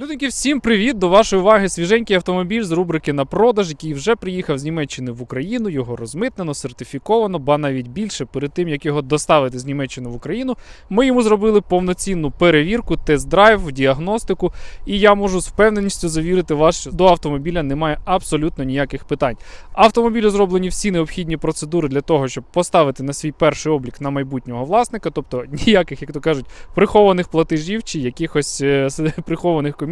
Людинки, всім привіт! До вашої уваги свіженький автомобіль з рубрики на продаж, який вже приїхав з Німеччини в Україну. Його розмитнено, сертифіковано, ба навіть більше. Перед тим як його доставити з Німеччини в Україну, ми йому зробили повноцінну перевірку, тест-драйв, діагностику. І я можу з впевненістю завірити вас, що до автомобіля немає абсолютно ніяких питань. Автомобілю зроблені всі необхідні процедури для того, щоб поставити на свій перший облік на майбутнього власника, тобто ніяких, як то кажуть, прихованих платежів чи якихось е, прихованих комісій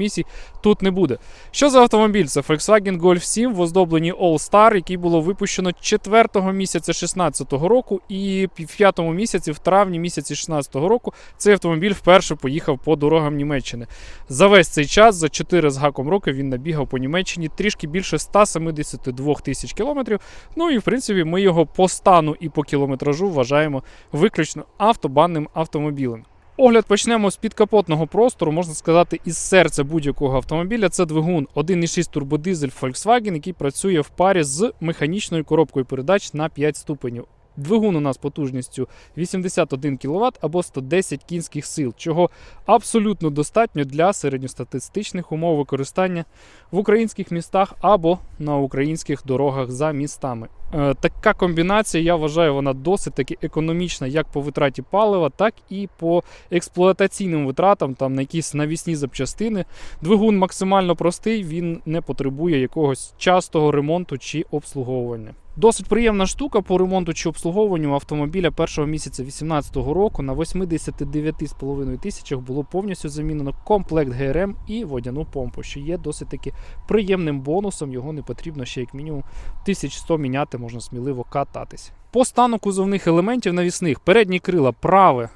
тут не буде. Що за автомобіль? Це Volkswagen Golf 7 в оздобленні All Star, який було випущено 4 місяця 2016 року, і в 5 місяці, в травні місяці 2016 року, цей автомобіль вперше поїхав по дорогам Німеччини. За весь цей час, за 4 з гаком роки, він набігав по Німеччині трішки більше 172 тисяч кілометрів. Ну і в принципі ми його по стану і по кілометражу вважаємо виключно автобанним автомобілем. Огляд почнемо з підкапотного простору, можна сказати, із серця будь-якого автомобіля. Це двигун 1,6 турбодизель Volkswagen, який працює в парі з механічною коробкою передач на 5 ступенів. Двигун у нас потужністю 81 кВт або 110 кінських сил, чого абсолютно достатньо для середньостатистичних умов використання в українських містах або на українських дорогах за містами. Е, Така комбінація, я вважаю, вона досить таки економічна як по витраті палива, так і по експлуатаційним витратам, там на якісь навісні запчастини. Двигун максимально простий, він не потребує якогось частого ремонту чи обслуговування. Досить приємна штука по ремонту чи обслуговуванню автомобіля першого місяця 2018 року на 89,5 тисячах було повністю замінено комплект ГРМ і водяну помпу, що є досить таки приємним бонусом. Його не потрібно ще як мінімум 1100 міняти, можна сміливо кататись. По стану кузовних елементів навісних передні крила праве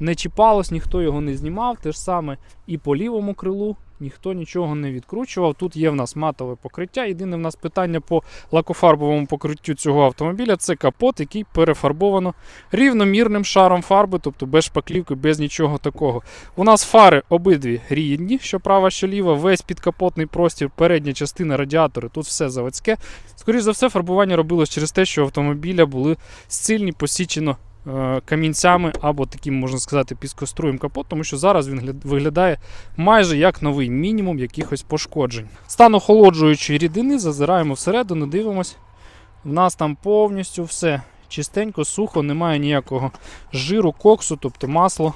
не чіпалось, ніхто його не знімав. Те ж саме і по лівому крилу ніхто нічого не відкручував. Тут є в нас матове покриття. Єдине в нас питання по лакофарбовому покриттю цього автомобіля це капот, який перефарбовано рівномірним шаром фарби, тобто без шпаклівки, без нічого такого. У нас фари обидві рідні, що права, що ліва, весь підкапотний простір, передня частина радіатори, тут все заводське. Скоріше за все, фарбування робилось через те, що автомобіля були сильні посічено камінцями або таким, можна сказати, піскоструєм капот, тому що зараз він виглядає майже як новий мінімум якихось пошкоджень. Стан охолоджуючої рідини, зазираємо всередину, дивимось. В нас там повністю все чистенько, сухо, немає ніякого жиру, коксу, тобто масло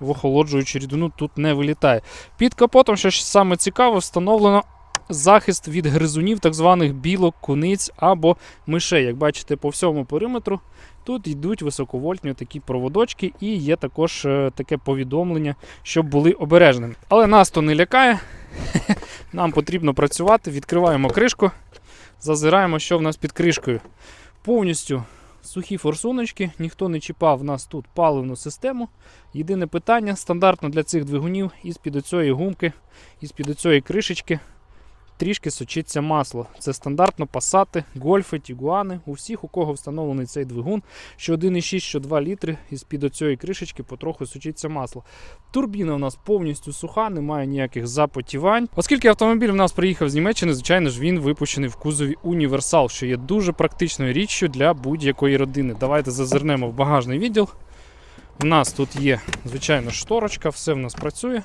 в охолоджуючу рідину тут не вилітає. Під капотом, що саме цікаво, встановлено захист від гризунів, так званих білок, куниць або мишей. Як бачите, по всьому периметру тут йдуть високовольтні такі проводочки, і є також е, таке повідомлення, щоб були обережними. Але нас то не лякає. Нам потрібно працювати. Відкриваємо кришку, зазираємо, що в нас під кришкою. Повністю сухі форсуночки, ніхто не чіпав в нас тут паливну систему. Єдине питання стандартно для цих двигунів із-під оцієї гумки, із-під оцієї кришечки трішки сочиться масло. Це стандартно пасати, гольфи, тігуани. У всіх, у кого встановлений цей двигун, що 1,6, що 2 літри, із-під оцієї кришечки потроху сочиться масло. Турбіна у нас повністю суха, немає ніяких запотівань. Оскільки автомобіль в нас приїхав з Німеччини, звичайно ж, він випущений в кузові універсал, що є дуже практичною річчю для будь-якої родини. Давайте зазирнемо в багажний відділ. У нас тут є, звичайно, шторочка, все в нас працює.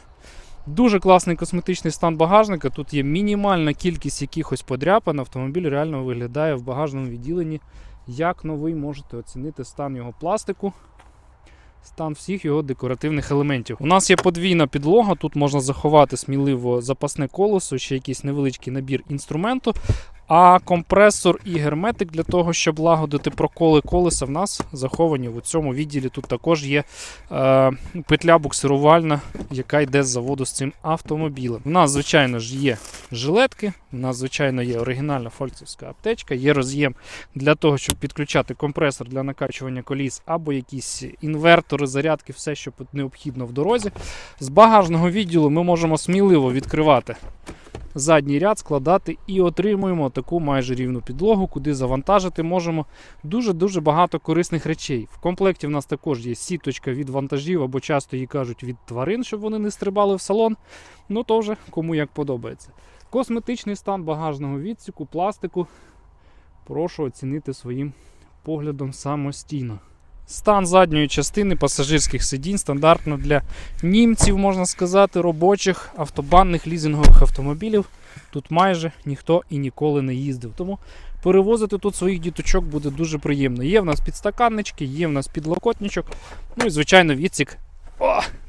Дуже класний косметичний стан багажника. Тут є мінімальна кількість якихось подряпин. Автомобіль реально виглядає в багажному відділенні як новий. Можете оцінити стан його пластику, стан всіх його декоративних елементів. У нас є подвійна підлога, тут можна заховати сміливо запасне колесо, ще якийсь невеличкий набір інструменту. А компресор і герметик для того, щоб лагодити проколи колеса, в нас заховані в цьому відділі. Тут також є е, петля буксирувальна, яка йде з заводу з цим автомобілем. У нас, звичайно ж, є жилетки, у нас, звичайно, є оригінальна фольксівська аптечка, є роз'єм для того, щоб підключати компресор для накачування коліс або якісь інвертори, зарядки, все, що необхідно в дорозі. З багажного відділу ми можемо сміливо відкривати задній ряд, складати і отримуємо таку майже рівну підлогу, куди завантажити можемо дуже-дуже багато корисних речей. В комплекті в нас також є сіточка від вантажів, або часто її кажуть від тварин, щоб вони не стрибали в салон. Ну то вже кому як подобається. Косметичний стан багажного відсіку, пластику. Прошу оцінити своїм поглядом самостійно. Стан задньої частини пасажирських сидінь стандартно для німців, можна сказати, робочих автобанних лізингових автомобілів. Тут майже ніхто і ніколи не їздив. Тому перевозити тут своїх діточок буде дуже приємно. Є в нас підстаканнички, є в нас підлокотничок, ну і звичайно відсік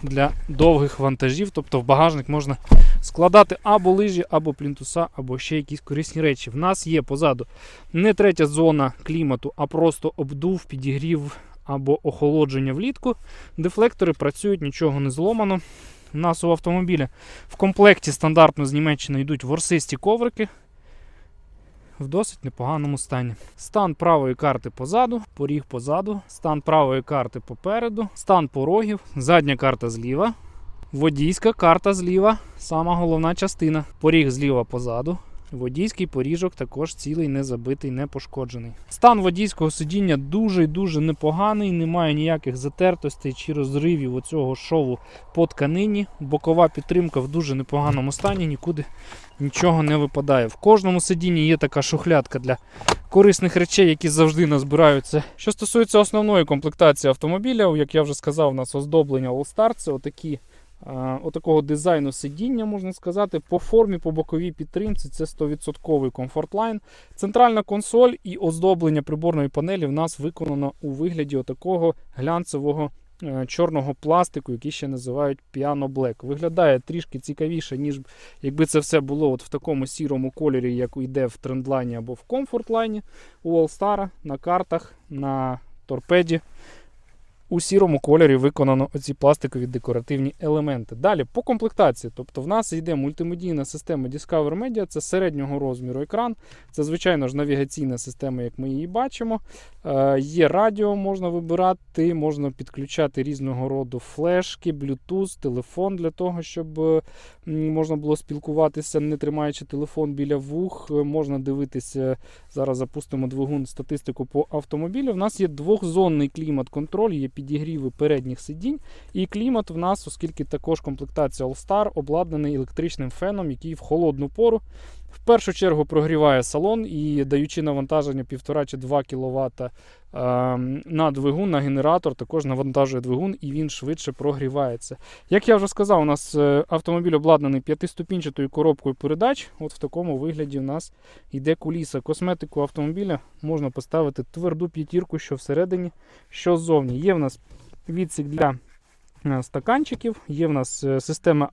для довгих вантажів. Тобто в багажник можна складати або лижі, або плінтуса, або ще якісь корисні речі. В нас є позаду не третя зона клімату, а просто обдув, підігрів або охолодження влітку. Дефлектори працюють, нічого не зломано. У нас у автомобілі в комплекті стандартно з Німеччини йдуть ворсисті коврики в досить непоганому стані. Стан правої карти позаду, поріг позаду, стан правої карти попереду, стан порогів, задня карта зліва, водійська карта зліва, сама головна частина. Поріг зліва позаду. Водійський поріжок також цілий, не забитий, не пошкоджений. Стан водійського сидіння дуже і дуже непоганий, немає ніяких затертостей чи розривів оцього шову по тканині. Бокова підтримка в дуже непоганому стані, нікуди нічого не випадає. В кожному сидінні є така шухлядка для корисних речей, які завжди назбираються. Що стосується основної комплектації автомобіля, як я вже сказав, у нас оздоблення All Star, це отакі. А, Отакого дизайну сидіння, можна сказати, по формі, по боковій підтримці це 100% комфортлайн. Центральна консоль і оздоблення приборної панелі в нас виконано у вигляді отакого глянцевого е, чорного пластику, який ще називають Piano Black. Виглядає трішки цікавіше, ніж якби це все було от в такому сірому кольорі, як йде в трендлайні або в комфортлайні у All-Star на картах, на торпеді. У сірому кольорі виконано оці пластикові декоративні елементи. Далі по комплектації. Тобто в нас йде мультимедійна система Discover Media, це середнього розміру екран. Це, звичайно ж, навігаційна система, як ми її бачимо. Е, є радіо, можна вибирати, можна підключати різного роду флешки, Bluetooth, телефон для того, щоб е, можна було спілкуватися, не тримаючи телефон біля вух. Е, Можна дивитися. Зараз запустимо двигун статистику по автомобілю. У нас є двохзонний клімат-контроль, є підігріви передніх сидінь. І клімат в нас, оскільки також комплектація All-Star, обладнаний електричним феном, який в холодну пору в першу чергу прогріває салон і даючи навантаження 1,5 чи 2 кВт на двигун, на генератор, також навантажує двигун і він швидше прогрівається. Як я вже сказав, у нас е, автомобіль обладнаний п'ятиступінчатою коробкою передач. От в такому вигляді в нас йде куліса. Косметику автомобіля можна поставити тверду п'ятірку, що всередині, що ззовні. Є в нас відсік для е, стаканчиків, є в нас е, система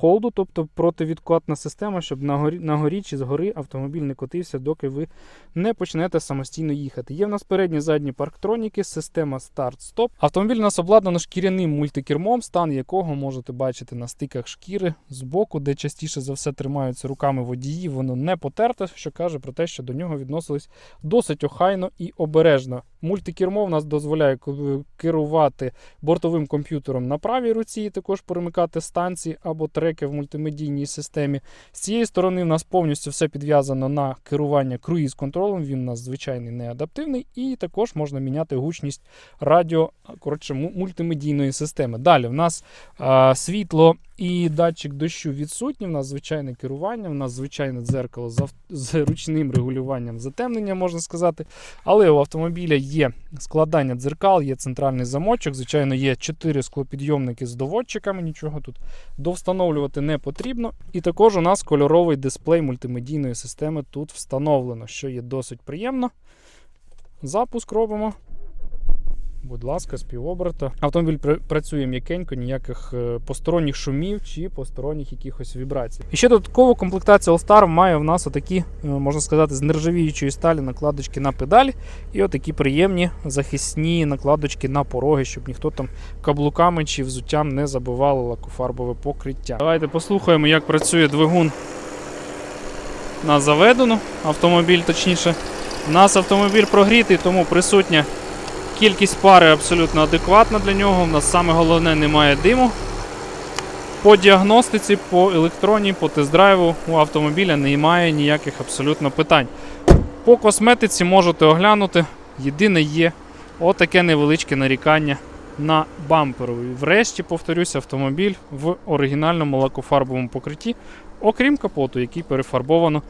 автохолду, тобто противідкотна система, щоб на горі, на горі чи згори автомобіль не котився, доки ви не почнете самостійно їхати. Є в нас передні задні парктроніки, система старт-стоп. Автомобіль у нас обладнано шкіряним мультикермом, стан якого можете бачити на стиках шкіри з боку, де частіше за все тримаються руками водії. Воно не потерте, що каже про те, що до нього відносились досить охайно і обережно. Мультикермо в нас дозволяє керувати бортовим комп'ютером на правій руці, і також перемикати станції або треки в мультимедійній системі. З цієї сторони в нас повністю все підв'язано на керування круїз-контролем. Він у нас звичайний не адаптивний, і також можна міняти гучність радіо, коротше, мультимедійної системи. Далі в нас а, світло і датчик дощу відсутні. В нас звичайне керування, в нас звичайне дзеркало з, з ручним регулюванням затемнення, можна сказати. Але у автомобіля є складання дзеркал, є центральний замочок. Звичайно, є 4 склопідйомники з доводчиками. Нічого тут довстановлювати не потрібно. І також у нас кольоровий дисплей мультимедійної системи тут встановлено, що є досить приємно. Запуск робимо. Будь ласка, співоберта. Автомобіль працює м'якенько, ніяких е, посторонніх шумів чи посторонніх якихось вібрацій. І ще додатково комплектація All-Star має в нас отакі, е, можна сказати, з нержавіючої сталі накладочки на педалі і отакі приємні захисні накладочки на пороги, щоб ніхто там каблуками чи взуттям не забивав лакофарбове покриття. Давайте послухаємо, як працює двигун на заведену автомобіль, точніше. У нас автомобіль прогрітий, тому присутня кількість пари абсолютно адекватна для нього. У нас саме головне немає диму. По діагностиці, по електроні, по тест-драйву у автомобіля немає ніяких абсолютно питань. По косметиці можете оглянути. Єдине є отаке невеличке нарікання на бамперовий. Врешті, повторюся, автомобіль в оригінальному лакофарбовому покритті, окрім капоту, який перефарбовано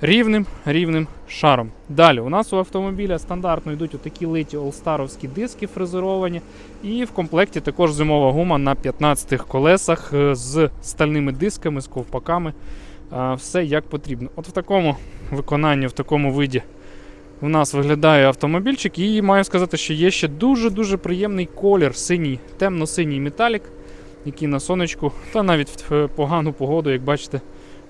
рівним рівним шаром. Далі у нас у автомобіля стандартно йдуть отакі литі олстаровські диски фрезеровані, і в комплекті також зимова гума на 15 колесах е, з стальними дисками, з ковпаками. Все як потрібно. От в такому виконанні, в такому виді у нас виглядає автомобільчик, і маю сказати, що є ще дуже-дуже приємний колір, синій, темно-синій металік, який на сонечку, та навіть в е, погану погоду, як бачите,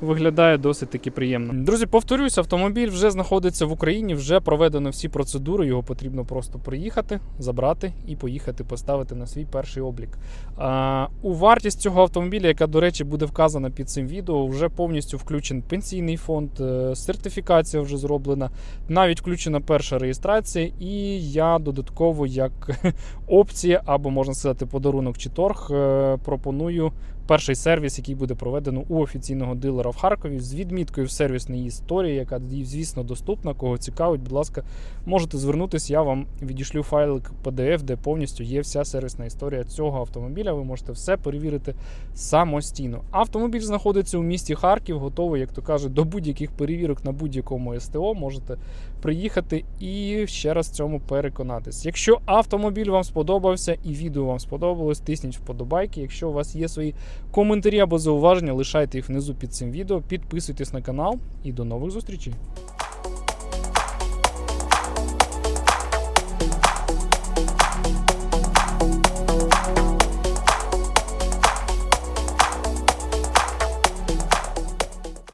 виглядає досить таки приємно. Друзі, повторюсь, автомобіль вже знаходиться в Україні, вже проведено всі процедури. Його потрібно просто приїхати, забрати і поїхати поставити на свій перший облік. А, у вартість цього автомобіля, яка, до речі, буде вказана під цим відео, вже повністю включен пенсійний фонд, е, сертифікація вже зроблена, навіть включена перша реєстрація, і я додатково як опція або можна сказати подарунок чи торг е, пропоную перший сервіс, який буде проведено у офіційного дилера в Харкові з відміткою в сервісній історії, яка звісно доступна. Кого цікавить, будь ласка, можете звернутися. Я вам відішлю файлик PDF, де повністю є вся сервісна історія цього автомобіля. Ви можете все перевірити самостійно. Автомобіль знаходиться у місті Харків, готовий, як то кажуть, до будь-яких перевірок на будь-якому СТО. Можете приїхати і ще раз цьому переконатись. Якщо автомобіль вам сподобався і відео вам сподобалось, тисніть вподобайки. Якщо у вас є свої коментарі або зауваження, лишайте їх внизу під цим відео. Підписуйтесь на канал і до нових зустрічей.